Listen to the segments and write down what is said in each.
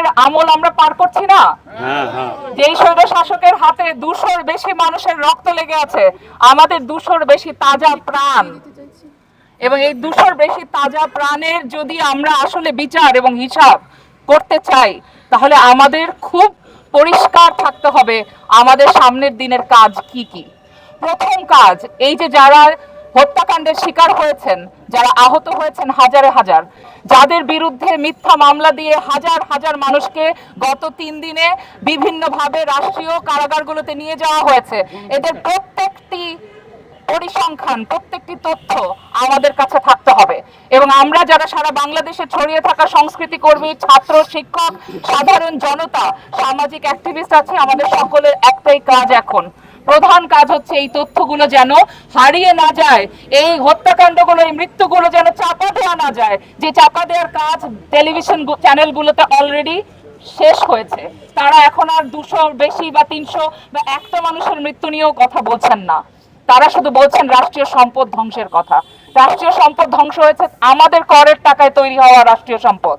শাসনের আমল আমরা পার করছি না। হ্যাঁ হ্যাঁ। যেই স্বৈর শাসকের হাতে দুশোর বেশি মানুষের রক্ত লেগে আছে আমাদের দুশোর বেশি তাজা প্রাণ। এবং এই দুশোর বেশি তাজা প্রাণের যদি আমরা আসলে বিচার এবং হিসাব করতে চাই তাহলে আমাদের খুব পরিষ্কার থাকতে হবে আমাদের সামনের দিনের কাজ কি কি। প্রথম কাজ এই যে যারা হত্যাকাণ্ডের শিকার হয়েছেন, যারা আহত হয়েছেন হাজারে হাজার। যাদের বিরুদ্ধে মিথ্যা মামলা দিয়ে হাজার হাজার মানুষকে গত তিন দিনে বিভিন্নভাবে রাষ্ট্রীয় কারাগারগুলোতে নিয়ে যাওয়া হয়েছে। এদের প্রত্যেকটি পরিসংখ্যান, প্রত্যেকটি তথ্য আমাদের কাছে থাকতে হবে। এবং আমরা যারা সারা বাংলাদেশে ছড়িয়ে থাকা সংস্কৃতি কর্মী, ছাত্র, শিক্ষক, সাধারণ জনতা, সামাজিক অ্যাক্টিভিস্ট আছে, আমাদের সকলের একটাই কাজ এখন প্রধান কাজ হচ্ছে এই তথ্যগুলো যেন হারিয়ে না যায়। এই হত্যাকাণ্ডগুলো, এই মৃত্যুগুলো যেন চাপা দেওয়া না যায়। যে চাপা দেওয়ার কাজ টেলিভিশন চ্যানেলগুলোতে অলরেডি শেষ হয়েছে। তারা এখন আর দুশো বেশি বা তিনশো বা একটা মানুষের মৃত্যু নিয়েও কথা বলছেন না। তারা শুধু বলছেন রাষ্ট্রীয় সম্পদ ধ্বংসের কথা। রাষ্ট্রীয় সম্পদ ধ্বংস হয়েছে, আমাদের করের টাকায় তৈরি হওয়া রাষ্ট্রীয় সম্পদ।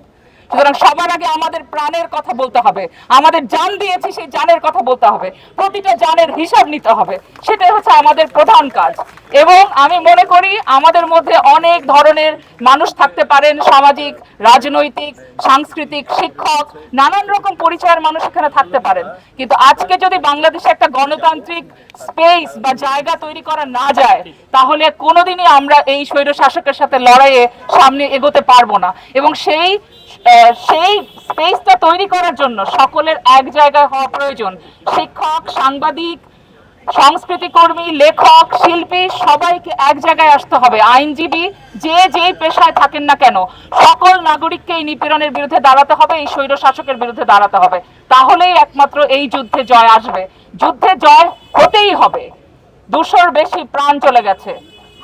সুতরাং সবার আগে আমাদের প্রাণের কথা বলতে হবে। আমাদের জান দিয়েছি, সেই জানের কথা বলতে হবে। প্রতিটা জানের হিসাব নিতে হবে। সেটাই হচ্ছে আমাদের প্রধান কাজ। এবং আমি মনে করি আমাদের মধ্যে অনেক ধরনের মানুষ থাকতে পারেন, সামাজিক, রাজনৈতিক, সাংস্কৃতিক, শিক্ষক, নানান রকম পরিচয়ের মানুষ এখানে থাকতে পারেন। কিন্তু আজকে যদি বাংলাদেশে একটা গণতান্ত্রিক স্পেস বা জায়গা তৈরি করা না যায়, তাহলে কোনোদিনই আমরা এই স্বৈর শাসকের সাথে লড়াইয়ে সামনে এগোতে পারব না। এবং সেই সেই স্পেসটা তৈরি করার জন্য সকলের এক জায়গায় হওয়া প্রয়োজন। শিক্ষক, সাংবাদিক, সংস্কৃতি কর্মী, লেখক, শিল্পী, সবাইকে এক জায়গায় আসতে হবে। আইনজীবী, যে যেই পেশায় থাকেন না কেন, সকল নাগরিককে এই নিপীড়নের বিরুদ্ধে দাঁড়াতে হবে, এই স্বৈর শাসকের বিরুদ্ধে দাঁড়াতে হবে। তাহলেই একমাত্র এই যুদ্ধে জয় আসবে। যুদ্ধে জয় হতেই হবে। দুশোর বেশি প্রাণ চলে গেছে।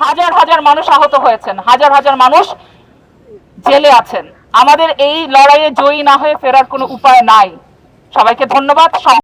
হাজার হাজার মানুষ আহত হয়েছেন। হাজার হাজার মানুষ জেলে আছেন। আমাদের এই লড়াইয়ে জয়ী না হয়ে ফেরার কোনো উপায় নাই। সবাইকে ধন্যবাদ